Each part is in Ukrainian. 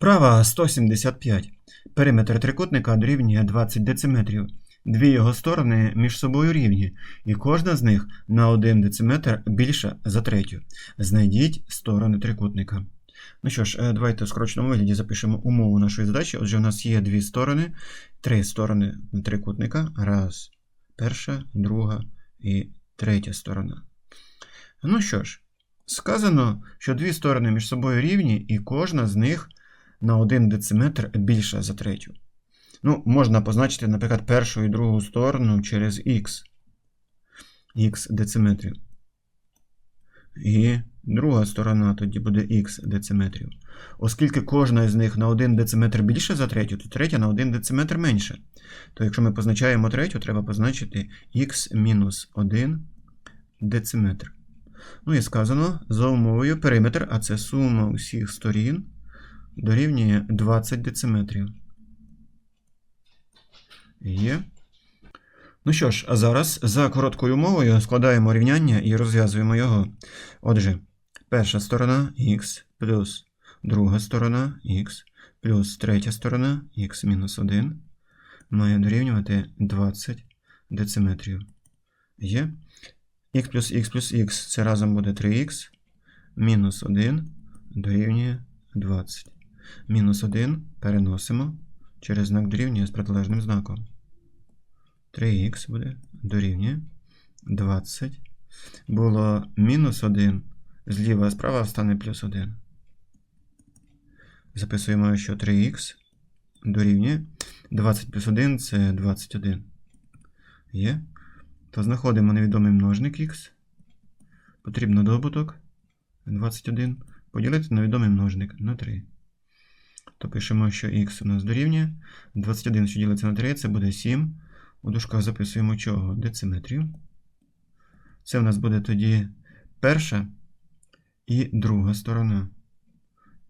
Вправа 175. Периметр трикутника дорівнює 20 дециметрів. Дві його сторони між собою рівні, і кожна з них на 1 дециметр більша за третю. Знайдіть сторони трикутника. Ну що ж, е, давайте в скороченому вигляді запишемо умову нашої задачі. Отже, у нас є дві сторони, три сторони трикутника. Раз, перша, друга і третя сторона. Ну що ж, сказано, що дві сторони між собою рівні, і кожна з них на 1 дециметр більша за третю. Ну, можна позначити, наприклад, першу і другу сторону через х. х дециметрів. І друга сторона тоді буде х дециметрів. Оскільки кожна з них на 1 дециметр більше за третю, то третя на 1 дециметр менше. То якщо ми позначаємо третю, треба позначити х мінус 1 дециметр. Ну і сказано за умовою периметр, а це сума усіх сторін, дорівнює 20 дециметрів. Є. Ну що ж, а зараз за короткою мовою складаємо рівняння і розв'язуємо його. Отже, перша сторона х плюс друга сторона х плюс третя сторона х мінус 1 має дорівнювати 20 дециметрів. Є. х плюс х плюс х це разом буде 3х. Мінус 1 дорівнює 20. Мінус 1 переносимо через знак дорівнює з протилежним знаком. 3х буде дорівнює 20. Було мінус 1. Зліва а справа стане плюс 1. Записуємо, що 3х дорівнює 20 плюс 1 це 21. Є. То знаходимо невідомий множник х. Потрібно добуток 21. Поділити на відомий множник на 3. То пишемо, що х у нас дорівнює. 21, що ділиться на 3, це буде 7. У дужках записуємо чого? Дециметрів. Це в нас буде тоді перша і друга сторона.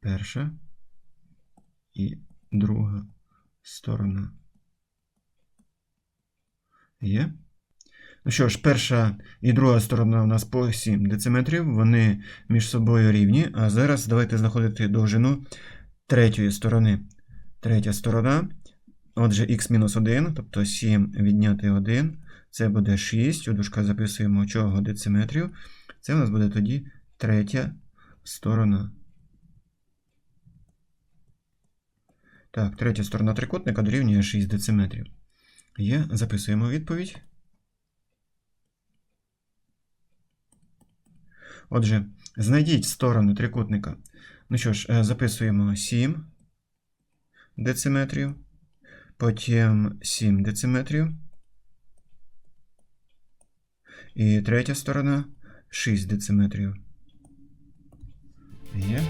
Перша і друга сторона. Є? Ну що ж, перша і друга сторона у нас по 7 дециметрів, вони між собою рівні. А зараз давайте знаходити довжину третьої сторони. Третя сторона. Отже, х-1, тобто 7 відняти 1, це буде 6. У дужках записуємо чого дециметрів. Це у нас буде тоді третя сторона. Так, третя сторона трикутника дорівнює 6 дециметрів. Є, записуємо відповідь. Отже, знайдіть сторони трикутника. Ну що ж, е, записуємо 7 дециметрів, потім 7 дециметрів. І третя сторона 6 дециметрів. Є.